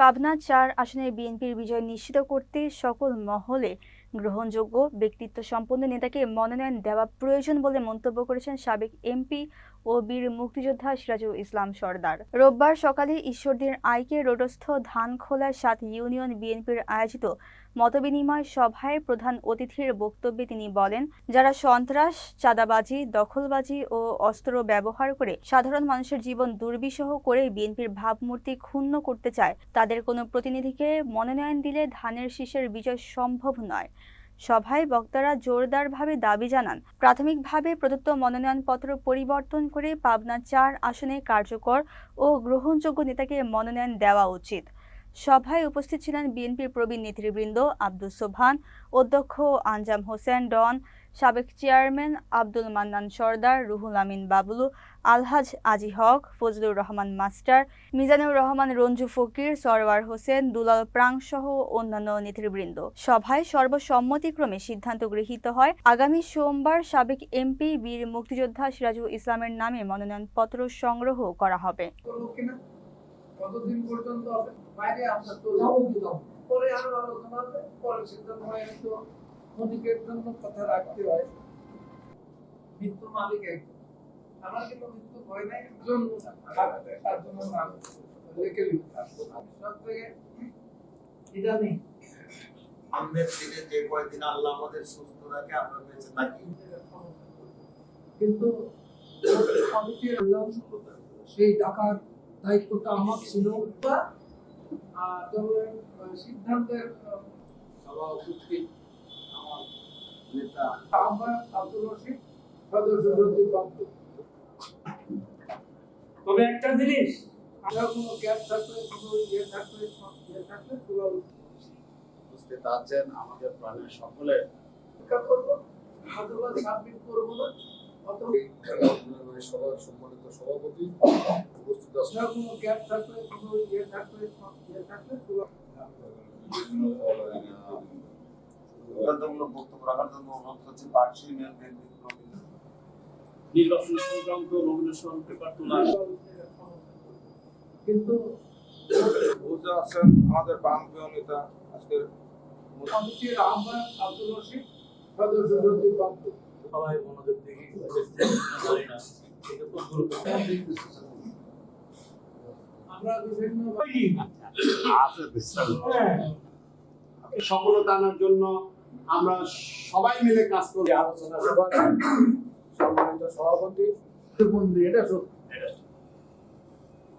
পাবনা চার আসনে বিএনপির বিজয় নিশ্চিত করতে সকল মহলে গ্রহণযোগ্য ব্যক্তিত্ব সম্পন্ন নেতাকে মনোনয়ন দেওয়া প্রয়োজন বলে মন্তব্য করেছেন সাবেক এমপি ও বীর মুক্তিযোদ্ধা সিরাজুল ইসলাম সর্দার। রোববার সকালে ঈশ্বরদীর আইকে রোডস্থ ধানখোলা সাত ইউনিয়ন বিএনপির আয়োজিত মতবিনিময় সভায় প্রধান অতিথির বক্তব্যে তিনি বলেন, যারা সন্ত্রাস, চাঁদাবাজি, দখলবাজি ও অস্ত্র ব্যবহার করে সাধারণ মানুষের জীবন দুর্বিষহ করে বিএনপির ভাবমূর্তি ক্ষুণ্ণ করতে চায়, তাদের কোনো প্রতিনিধিকে মনোনয়ন দিলে ধানের শীষের বিজয় সম্ভব নয়। সভায় বক্তারা জোরদারভাবে দাবি জানান। প্রাথমিকভাবে প্রদত্ত মনোনয়নপত্র পরিবর্তন করে পাবনা চার আসনে কার্যকর ও গ্রহণযোগ্য নেতাকে মনোনয়ন দেওয়া উচিত। সভায় উপস্থিত ছিলেন বিএনপির প্রবীণ নেতৃবৃন্দ আব্দুল সোভান অধ্যক্ষ আঞ্জাম হোসেন ডন সাবেক চেয়ারম্যান আব্দুল মান্নান সর্দার, রুহুল আমিন বাবুলু, আলহাজ আজি হক, ফজলুর রহমান মাস্টার, মিজানুর রহমান, রঞ্জু ফকির, সরওয়ার হোসেন, দুলাল প্রাং সহ অন্যান্য নেতৃবৃন্দ। সভায় সর্বসম্মতিক্রমে সিদ্ধান্ত গৃহীত হয়। আগামী সোমবার সাবেক এমপি, বীর মুক্তিযোদ্ধা সিরাজুল ইসলামের নামে মনোনয়নপত্র সংগ্রহ করা হবে। পর্যন্ত ক্ষতিকের জন্য কথা রাখতে হয়। মৃত্যু মালিক একজন আমার কিন্তু মৃত্যু ভয় নাই একজন তার জন্য নাম লিখে লিখতে সব থেকে ইদানিং। সামনের দিনে যে কয়দিন আল্লাহ আমাদের সুস্থ রাখে আমরা বেঁচে থাকি। কিন্তু সেই ডাকার দায়িত্বটা আমার ছিল। তবে সিদ্ধান্তের আহ, সভা উপস্থিত আমার নেতা আমরা আব্দুল রশিদ সদস্য সচিব বাবু তবে একটা জিনিস আমরা কোনো গ্যাপ থাকলে কোনো ইয়ে থাকলে ইয়ে থাকলে তোলা উপস্থিত আছেন আমাদের প্রাণের অপেক্ষা করব অথবা সাবমিট করব না সম্মানিত সভাপতি উপস্থিত আছেন। কোনো গ্যাপ থাকলে কোনো ইয়ে থাকলে ইয়ে থাকলে তোলা গুরুত্বপূর্ণ বক্তব্য রাখার জন্য অনুরোধ করছি বিএনপি নির্বাচন সংক্রান্ত নমিনেশন পেপার তোলা কিন্তু বুঝতে আছেন আমাদের বামপ্রিয় নেতা আজকের কমিটির আহ্বায়ক আব্দুল রশিদ সদস্য সচিব বাবু সবাই মনোযোগ দিয়ে জানি না এটা খুব গুরুত্বপূর্ণ আমরা বিভিন্ন সফলতা আনার জন্য আমরা সবাই মিলে কাজ করি আলোচনা সভা সম্মানিত সভাপতি। বন্ধু এটা সত্যি।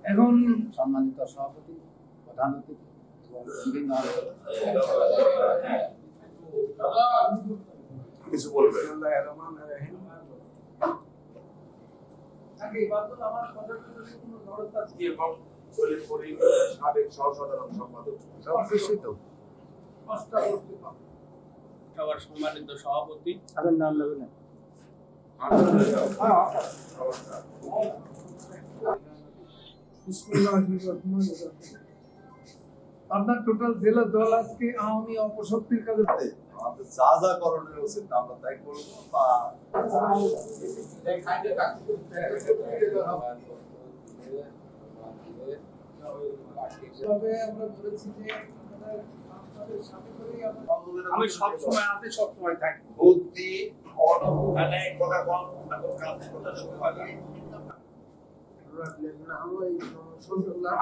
এখন সম্মানিত সভাপতি প্রধান অতিথি কিছু বলবেন? সহসাধারণ সম্পাদক। সব কিছুই তো সবার সম্মানিত সভাপতি বিসমিল্লাহির রহমানির রহিম। আপনার টোটাল জেলা দল আজকে আওয়ামী অপশক্তির কাজে আমাদের যা যা করণীয় উচিত আমরা তাই করব বা তবে আমরা বলেছি যে আমরা আমি সব সময় আছি সব সময় থাকি। বুদ্ধি অনেক কথা কম কথা হয় রাখলেন এই সন্ধ্যা